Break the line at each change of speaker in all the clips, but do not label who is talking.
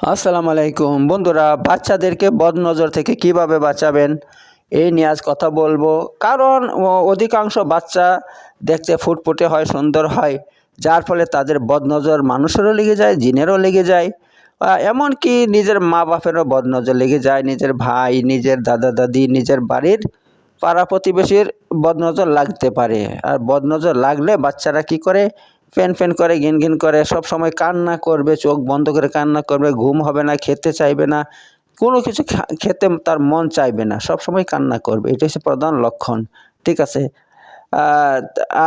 আসসালামু আলাইকুম। বন্ধুরা, বাচ্চাদেরকে বদনজর থেকে কীভাবে বাঁচাবেন? এই নিয়ে আজ কথা বলব। কারণ অধিকাংশ বাচ্চা দেখতে ফুটফুটে হয়, সুন্দর হয়। যার ফলে তাদের বদনজর মানুষেরও লেগে যায়, জিনেরও লেগে যায়। এমনকি নিজের মা বাপেরও বদনজর লেগে যায়। নিজের ভাই, নিজের দাদা দাদি নিজের বাড়ির পাড়া প্রতিবেশীর বদনজর লাগতে পারে। আর বদনজর লাগলে বাচ্চারা কি করে? ফ্যান ফ্যান করে, ঘিন ঘিন করে, সব সময় কান্না করবে, চোখ বন্ধ করে কান্না করবে, ঘুম হবে না, খেতে চাইবে না, কোনো কিছু খেতে তার মন চাইবে না, সব সময় কান্না করবে এটা হচ্ছে প্রধান লক্ষণ, ঠিক আছে?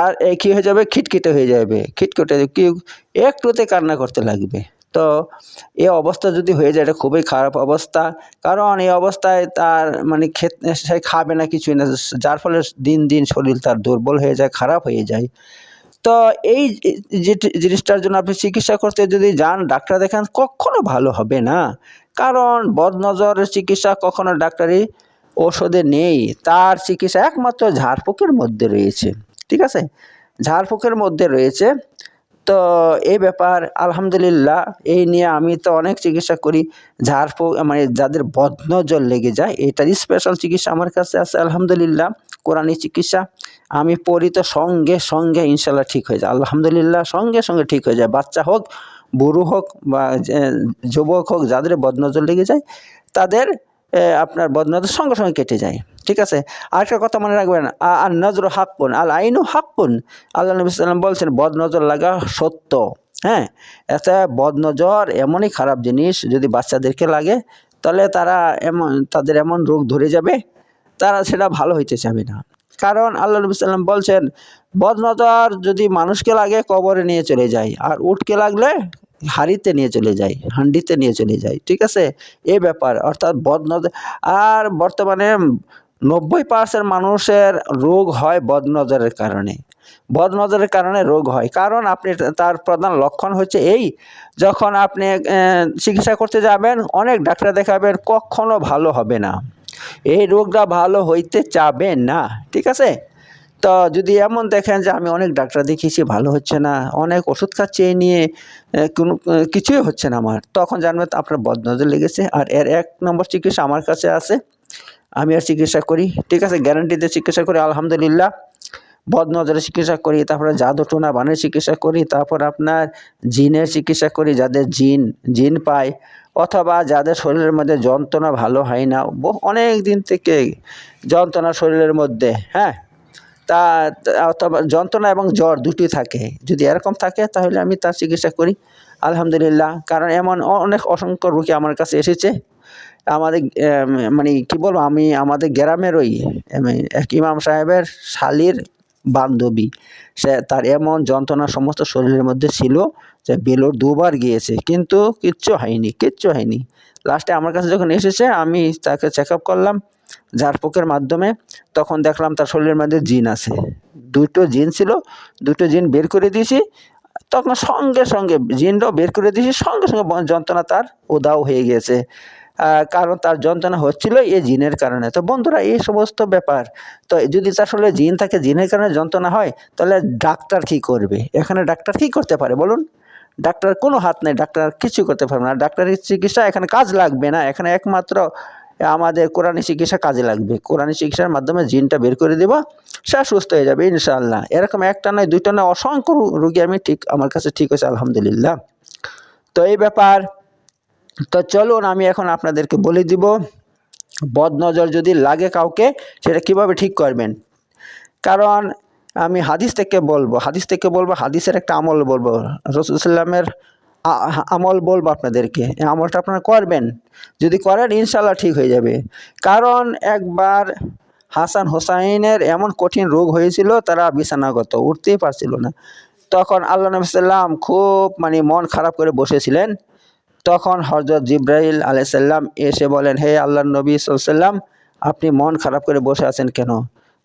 আর এই কী হয়ে যাবে? খিটখিটে হয়ে যাবে, খিটখিটে কি, একটুতে কান্না করতে লাগবে। তো এই অবস্থা যদি হয়ে যায়, এটা খুবই খারাপ অবস্থা, কারণ এই অবস্থায় তার মানে খেতে, সে খাবে না কিছুই না, যার ফলে দিন দিন শরীর তার দুর্বল হয়ে যায়, খারাপ হয়ে যায়। তো এই জিনিসটার জন্য আপনি চিকিৎসা করতে যদি যান, ডাক্তার দেখান, কখনো ভালো হবে না। কারণ বদনজরের চিকিৎসা কখনো ডাক্তারি ওষুধে নেই। তার চিকিৎসা একমাত্র ঝাড়ফুঁকের মধ্যে রয়েছে। ঠিক আছে? ঝাড়ফুঁকের মধ্যে রয়েছে। তো এই ব্যাপার, আলহামদুলিল্লাহ, এই নিয়ে আমি তো অনেক চিকিৎসা করি। ঝাড়ফুঁক মানে যাদের বদনজর লেগে যায় এটার স্পেশাল চিকিৎসা আমার কাছে আছে, আলহামদুলিল্লাহ। কোরআনী চিকিৎসা। আমি পড়ি তো সঙ্গে সঙ্গে ইনশাল্লাহ ঠিক হয়ে যায়। আলহামদুলিল্লাহ, সঙ্গে সঙ্গে ঠিক হয়ে যায়। বাচ্চা হোক, বুড়ো হোক বা যুবক হোক, যাদের বদনজর লেগে যায়, তাদের আপনার বদনজর সঙ্গে সঙ্গে কেটে যায়। ঠিক আছে? আরেকটা কথা মনে রাখবেন আর নজর হাক্কুন, আল আইনু হাক্কুন। আল্লাহ নবী সাল্লাম বলছেন, বদনজর লাগা সত্য। হ্যাঁ? এটা বদনজর এমনই খারাপ জিনিস, যদি বাচ্চাদেরকে লাগে, তাহলে তারা এমন, তাদের এমন রোগ ধরে যাবে তারা সেটা ভালো হইতে চাবে না। কারণ আল্লাহ নবী সাল্লাম বলছেন বদনজর যদি মানুষকে লাগে কবরে নিয়ে চলে যায়, আর উটকে লাগলে হাড়িতে নিয়ে চলে যায়, হান্ডিতে নিয়ে চলে যায়, ঠিক আছে? এ ব্যাপার, অর্থাৎ বদনজর আর বর্তমানে নব্বই পার্সেন্ট মানুষের রোগ হয় বদনজরের কারণে। বদনজরের কারণে রোগ হয়। কারণ আপনি তার প্রধান লক্ষণ হচ্ছে এই, যখন আপনি চিকিৎসা করতে যাবেন, অনেক ডাক্তার দেখাবেন, কখনো ভালো হবে না। এই রোগটা ভালো হইতে চাবে না, ঠিক আছে? তো যদি এমন দেখেন যে আমি অনেক ডাক্তার দেখিয়েছি, ভালো হচ্ছে না, অনেক ওষুধ খাচ্ছি এই নিয়ে কোনো কিছুই হচ্ছে না আমার, তখন জানবেন আপনার বদনজর লেগেছে, আর এর এক নম্বর চিকিৎসা আমার কাছে আছে, আমি আর চিকিৎসা করি, ঠিক আছে? গ্যারান্টিতে চিকিৎসা করি, আলহামদুলিল্লাহ। বদনজরের চিকিৎসা করি, তারপরে জাদু টোনা বানের চিকিৎসা করি, তারপর আপনার জিনের চিকিৎসা করি যাদের জিন জিন পায়, অথবা যাদের শরীরের মধ্যে যন্ত্রণা ভালো হয় না অনেক দিন থেকে যন্ত্রণা শরীরের মধ্যে হ্যাঁ? তা অথবা যন্ত্রণা এবং জ্বর দুটি থাকে, যদি এরকম থাকে তাহলে আমি তার চিকিৎসা করি, আলহামদুলিল্লাহ, কারণ এমন অনেক অসংখ্য রোগী আমার কাছে এসেছে, আমাদের মানে কি বলব, আমি আমাদের গ্রামের ওই এক ইমাম সাহেবের শালির বান্ধবী। সে তার এমন যন্ত্রণা সমস্ত শরীরের মধ্যে ছিল যে বেলোর দুবার গিয়েছে। কিন্তু কিচ্ছু হয়নি কিচ্ছু হয়নি। লাস্টে আমার কাছে যখন এসেছে, আমি তাকে চেক আপ করলাম ঝাড়ফুঁকের মাধ্যমে তখন দেখলাম তার শরীরের মধ্যে জিন আছে। দুটো জিন ছিল, দুটো জিন বের করে দিয়েছি। তখন সঙ্গে সঙ্গে জিনটাও বের করে দিয়েছি, সঙ্গে সঙ্গে যন্ত্রণা তার উদাও হয়ে গেছে কারণ তার যন্ত্রণা হচ্ছিল এই জিনের কারণে। তো বন্ধুরা, এই সমস্ত ব্যাপার, তো যদি আসলে জিন থাকে, জিনের কারণে যন্ত্রণা হয়, তাহলে ডাক্তার কি করবে? এখানে ডাক্তার কি করতে পারে বলুন? ডাক্তার কোনো হাত নেই, ডাক্তার কিছু করতে পারবে না। ডাক্তারের চিকিৎসা এখানে কাজ লাগবে না। এখানে একমাত্র আমাদের কোরআনী চিকিৎসা কাজে লাগবে। কোরআনী চিকিৎসার মাধ্যমে জিনটা বের করে দেবো, সে সুস্থ হয়ে যাবে ইনশাআল্লাহ। এরকম একটা নয়, দুইটা নয়, অসংখ্য রুগী আমি ঠিক, আমার কাছে ঠিক হয়েছে, আলহামদুলিল্লাহ। তো এই ব্যাপার তো চলুন আমি এখন আপনাদেরকে বলে দিব, বদনজর যদি লাগে কাউকে, সেটা কীভাবে ঠিক করবেন? কারণ আমি হাদিস থেকে বলব, হাদিস থেকে বলব, হাদিসের একটা আমল বলব। রসুলামের আমল বলব আপনাদেরকে, এই আমলটা আপনারা করবেন। যদি করেন ইনশাল্লাহ ঠিক হয়ে যাবে। কারণ একবার হাসান হোসাইনের এমন কঠিন রোগ হয়েছিল, তারা বিছানাগত, উঠতেই পারছিল না। তখন আল্লাহ নবী সাল্লাম খুব মানে মন খারাপ করে বসেছিলেন। তখন হজরত জিব্রাহিল আলাইসাল্লাম এসে বলেন, হে আল্লাহ নবী সাল্লাম আপনি মন খারাপ করে বসে আছেন কেন?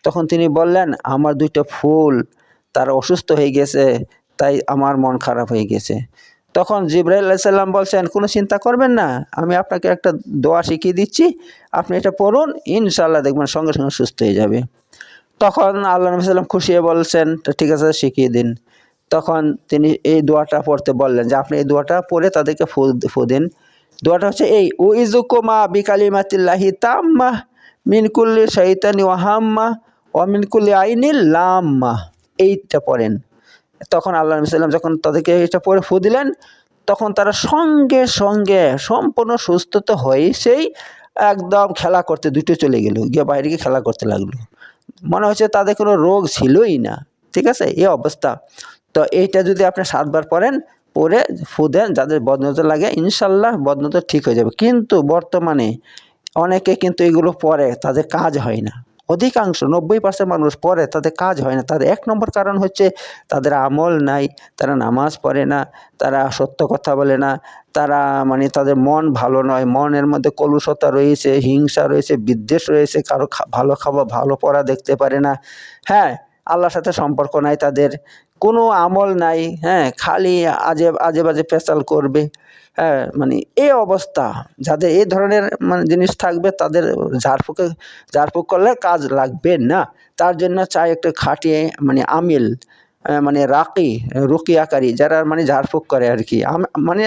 তখন তিনি বললেন, আমার দুইটা ফুল তার অসুস্থ হয়ে গেছে, তাই আমার মন খারাপ হয়ে গেছে। তখন জিব্রাইল আলাইসাল্লাম বলছেন, কোনো চিন্তা করবেন না, আমি আপনাকে একটা দোয়া শিখিয়ে দিচ্ছি, আপনি এটা পড়ুন ইনশাল্লাহ দেখবেন সঙ্গে সঙ্গে সুস্থ হয়ে যাবে। তখন আল্লাহ নবী সাল্লাম খুশি হয়ে বলছেন ঠিক আছে, শিখিয়ে দিন। তখন তিনি এই দোয়াটা পড়তে বললেন যে, আপনি এই দোয়াটা পড়ে তাদেরকে ফু ফু দিন। দোয়াটা হচ্ছে এই ও ইজুকুমা বিকালিমাতিল্লাহি তাম্মা মিনকুল্লি শৈতানি ওয়াহাম্মা ও মিনকুল্লি আইনি লাম্মা। এইটা পড়েন। তখন আল্লাহ সাল্লাম যখন তাদেরকে এটা পড়ে ফু দিলেন, তখন তারা সঙ্গে সঙ্গে সম্পূর্ণ সুস্থ তো হয়েই সেই একদম খেলা করতে দুটো চলে গেল, গিয়ে বাইরে গিয়ে খেলা করতে লাগল। মনে হচ্ছে তাদের কোনো রোগ ছিলই না, ঠিক আছে? এই অবস্থা। তো এইটা যদি আপনি সাতবার পড়েন পরে ফু দেন, যাদের বদনজর লাগে, ইনশাল্লাহ বদনজর ঠিক হয়ে যাবে। কিন্তু বর্তমানে অনেকে কিন্তু এগুলো পরে তাদের কাজ হয় না। অধিকাংশ নব্বই পার্সেন্ট মানুষ পড়ে, তাদের কাজ হয় না। তাদের এক নম্বর কারণ হচ্ছে তাদের আমল নাই, তারা নামাজ পড়ে না, তারা সত্য কথা বলে না, তারা মানে তাদের মন ভালো নয়, মনের মধ্যে কলুষতা রয়েছে, হিংসা রয়েছে, বিদ্বেষ রয়েছে, কারও ভালো খাবার, ভালো পড়া দেখতে পারে না। হ্যাঁ আল্লাহর সাথে সম্পর্ক নাই তাদের কোনো আমল নাই হ্যাঁ খালি আজে আজে বাজে পেশাল করবে হ্যাঁ মানে এই অবস্থা। যাদের এই ধরনের মানে জিনিস থাকবে, তাদের ঝাড়ফুঁকে, ঝাড়ফুঁক করলে কাজ লাগবে না। তার জন্য চাই একটু খাটিয়ে মানে আমিল মানে রাকি রুকিয়াকারী যারা মানে ঝাড়ফুঁক করে আর কি। মানে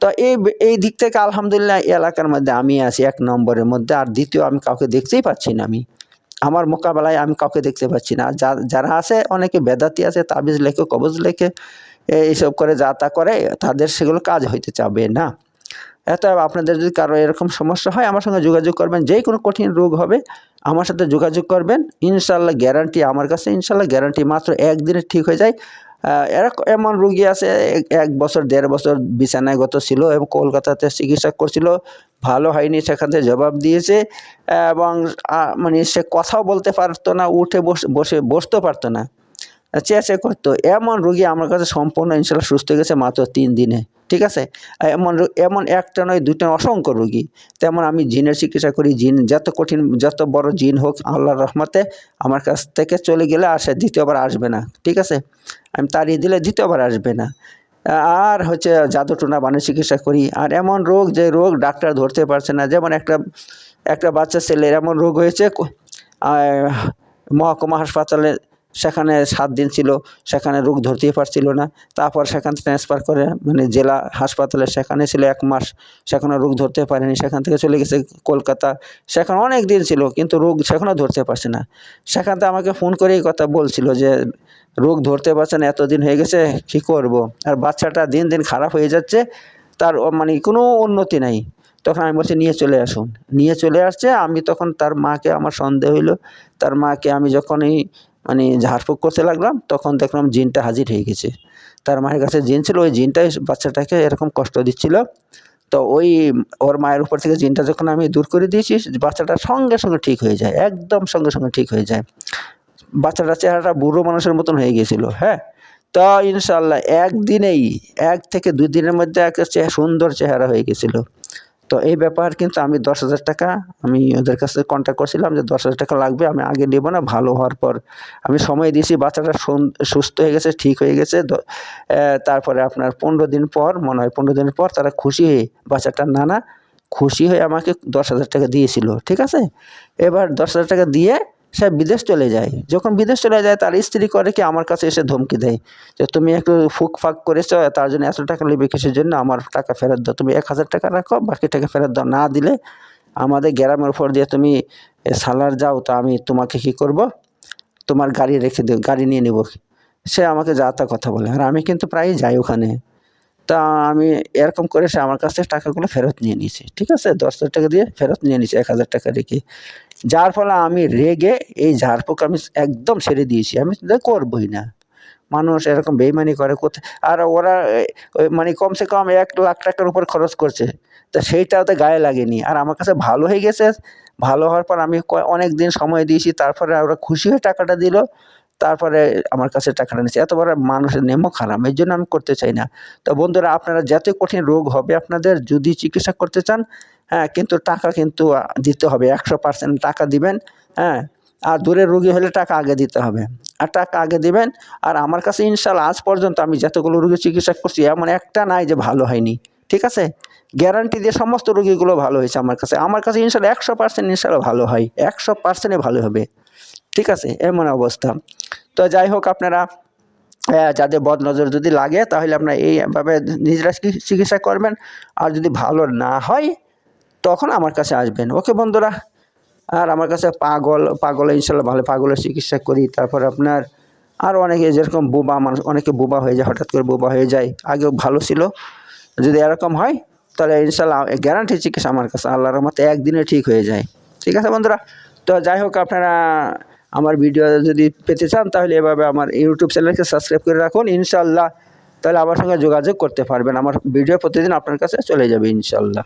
তো এই এই দিক থেকে আলহামদুলিল্লাহ এলাকার মধ্যে আমি আছি এক নম্বরের মধ্যে, আর দ্বিতীয় আমি কাউকে দেখতেই পাচ্ছি না আমি। আমার মোকাবেলায় আমি কাউকে দেখতে পাচ্ছি না। যারা আছে, অনেকে বেদাতি আছে, তাবিজ লেখে, কবজ লেখে এইসব করে যা তা করে, তাদের সেগুলো কাজ হইতে চাবে না। এত আপনাদের যদি কারও এরকম সমস্যা হয়, আমার সঙ্গে যোগাযোগ করবেন। যেই কোনো কঠিন রোগ হবে, আমার সাথে যোগাযোগ করবেন। ইনশাল্লাহ গ্যারান্টি আমার কাছে। ইনশাল্লাহ গ্যারান্টি মাত্র একদিনে ঠিক হয়ে যায়। এমন রুগী আছে, এক- বছর, দেড় বছর বিছানায় গত ছিল এবং কলকাতাতে চিকিৎসা করছিল, ভালো হয়নি, সেখান থেকে জবাব দিয়েছে এবং মানে সে কথাও বলতে পারতো না, উঠে বসে বসে, বসতেও পারতো না। চেয়ে করতো এমন রুগী আমার কাছে সম্পূর্ণ ইনশাল্লাহ সুস্থ হয়ে গেছে মাত্র তিন দিনে, ঠিক আছে? এমন এমন একটা নয়, দুটো অসংখ্য রুগী। তেমন আমি জিনের চিকিৎসা করি, জিন যত কঠিন, যত বড় জিন হোক, আল্লাহর রহমতে আমার কাছ থেকে চলে গেলে আর সে দ্বিতীয়বার আসবে না, ঠিক আছে? আমি তাড়িয়ে দিলে দ্বিতীয়বার আসবে না। আর হচ্ছে জাদু টুনা বানের চিকিৎসা করি। আর এমন রোগ যে রোগ ডাক্তার ধরতে পারছে না, যেমন একটা একটা বাচ্চা ছেলের এমন রোগ হয়েছে মহকুমা হাসপাতালে সেখানে সাত দিন ছিল, সেখানে রোগ ধরতেই পারছিল না। তারপর সেখান থেকে ট্রান্সফার করে মানে জেলা হাসপাতালে সেখানে ছিল এক মাস, সেখানে রোগ ধরতে পারেনি, সেখান থেকে চলে গেছে কলকাতা। সেখানে অনেক দিন ছিল, কিন্তু রোগ সেখানেও ধরতে পারছে না। সেখান থেকে আমাকে ফোন করে এই কথা বলছিল যে, রোগ ধরতে পারছে না, এতদিন হয়ে গেছে, কী করব? আর বাচ্চাটা দিন দিন খারাপ হয়ে যাচ্ছে, তার মানে কোনো উন্নতি নাই। তখন আমি বলছি, নিয়ে চলে আসুন। নিয়ে চলে আসছে, আমি তখন তার মাকে আমার সন্দেহ হইল। তার মাকে আমি যখনই মানে ঝাড়ফুঁক করতে লাগলাম, তখন দেখলাম জিনটা হাজির হয়ে গেছে। তার মায়ের কাছে জিন ছিল, ওই জিনটাই বাচ্চাটাকে এরকম কষ্ট দিচ্ছিল। তো ওই ওর মায়ের উপর থেকে জিনটা যখন আমি দূর করে দিয়েছি, বাচ্চাটা সঙ্গে সঙ্গে ঠিক হয়ে যায়, একদম সঙ্গে সঙ্গে ঠিক হয়ে যায়। বাচ্চাটার চেহারাটা বুড়ো মানুষের মতন হয়ে গেছিল হ্যাঁ? তো ইনশাল্লাহ একদিনেই, এক থেকে দুই দিনের মধ্যে একটা সুন্দর চেহারা হয়ে গেছিল। তো এই ব্যাপার কিন্তু আমি দশ হাজার টাকা আমি ওদের কাছে কন্ট্যাক্ট করছিলাম যে দশ হাজার টাকা লাগবে, আমি আগে নেব না, ভালো হওয়ার পর। আমি সময় দিয়েছি, বাচ্চাটা সুস্থ হয়ে গেছে, ঠিক হয়ে গেছে তারপরে আপনার পনেরো দিন পর, মনে হয় পনেরো দিন পর তারা খুশি হয়ে বাচ্চাটার নানা খুশি হয়ে আমাকে দশ হাজার টাকা দিয়েছিল, ঠিক আছে? এবার দশ হাজার টাকা দিয়ে সে বিদেশ চলে যায়। যখন বিদেশ চলে যায়, তার স্ত্রী করে কি আমার কাছে এসে ধমকি দেয়? যে তুমি একটু ফুক ফাক করেছ, তার জন্য এত টাকা নেবে কিসের জন্য? আমার টাকা ফেরত দাও। তুমি এক হাজার টাকা রাখো, বাকি টাকা ফেরত দাও। না দিলে আমাদের গ্রামের উপর দিয়ে তুমি সালার যাও, তো আমি তোমাকে কি করব? তোমার গাড়ি রেখে দেব গাড়ি নিয়ে নেব। সে আমাকে যা তা কথা বলে। আর আমি কিন্তু প্রায়ই যাই ওখানে। তা আমি এরকম করে সে আমার কাছ থেকে টাকাগুলো ফেরত নিয়ে নিয়েছে। ঠিক আছে? দশ হাজার টাকা দিয়ে ফেরত নিয়ে নিয়েছে, এক হাজার টাকা রেখে। যার ফলে আমি রেগে এই ঝাড়ফুঁক আমি একদম ছেড়ে দিয়েছি। আমি তো করবই না। মানুষ এরকম বেইমানি করে কোথায়? আর ওরা মানে কমসে কম এক লাখ টাকার উপর খরচ করছে। তা সেইটা ওদের গায়ে লাগেনি। আর আমার কাছে ভালো হয়ে গেছে। ভালো হওয়ার পর আমি অনেক দিন সময় দিয়েছি। তারপরে ওরা খুশি হয়ে টাকাটা দিল। তারপরে আমার কাছে টাকাটা নিচ্ছে এত বড় মানুষের নেমো খারাপ, এই জন্য আমি করতে চাই না। তো বন্ধুরা, আপনারা যতই কঠিন রোগ হবে আপনাদের, যদি চিকিৎসা করতে চান হ্যাঁ কিন্তু টাকা কিন্তু দিতে হবে। একশো পার্সেন্ট টাকা দিবেন হ্যাঁ আর দূরের রুগী হলে টাকা আগে দিতে হবে। আর টাকা আগে দিবেন, আর আমার কাছে ইনশাল্লাহ আজ পর্যন্ত আমি যতগুলো রোগীর চিকিৎসা করছি, এমন একটা নাই যে ভালো হয়নি। ঠিক আছে? গ্যারান্টি দিয়ে সমস্ত রুগীগুলো ভালো হয়েছে আমার কাছে। আমার কাছে ইনশাল্লাহ একশো পার্সেন্ট ইনশাল্লাহ ভালো হয়। একশো পার্সেন্টে ভালো হবে। ঠিক আছে? এমন অবস্থা। তো যাই হোক আপনারা যাদের বদ নজর যদি লাগে, তাহলে আপনার এইভাবে নিজেরা চিকি- চিকিৎসা করবেন। আর যদি ভালো না হয়, তখন আমার কাছে আসবেন। ওকে বন্ধুরা, আর আমার কাছে পাগল পাগল ইনশাল্লাহ ভালো, পাগলের চিকিৎসা করি। তারপর আপনার আর অনেকে, যেরকম বোবা মানুষ অনেকে বোবা হয়ে যায়, হঠাৎ করে বোবা হয়ে যায়। আগেও ভালো ছিল। যদি এরকম হয়, তাহলে ইনশাল্লাহ গ্যারান্টি চিকিৎসা আমার কাছে। আল্লাহর মতো একদিনে ঠিক হয়ে যায়। ঠিক আছে বন্ধুরা? তো যাই হোক আপনারা আমার ভিডিও যদি পেতে চান, তাহলে এভাবে আমার ইউটিউব চ্যানেলকে সাবস্ক্রাইব করে রাখুন ইনশাল্লাহ তাহলে আমার সঙ্গে যোগাযোগ করতে পারবেন। আমার ভিডিও প্রতিদিন আপনার কাছে চলে যাবে ইনশাল্লাহ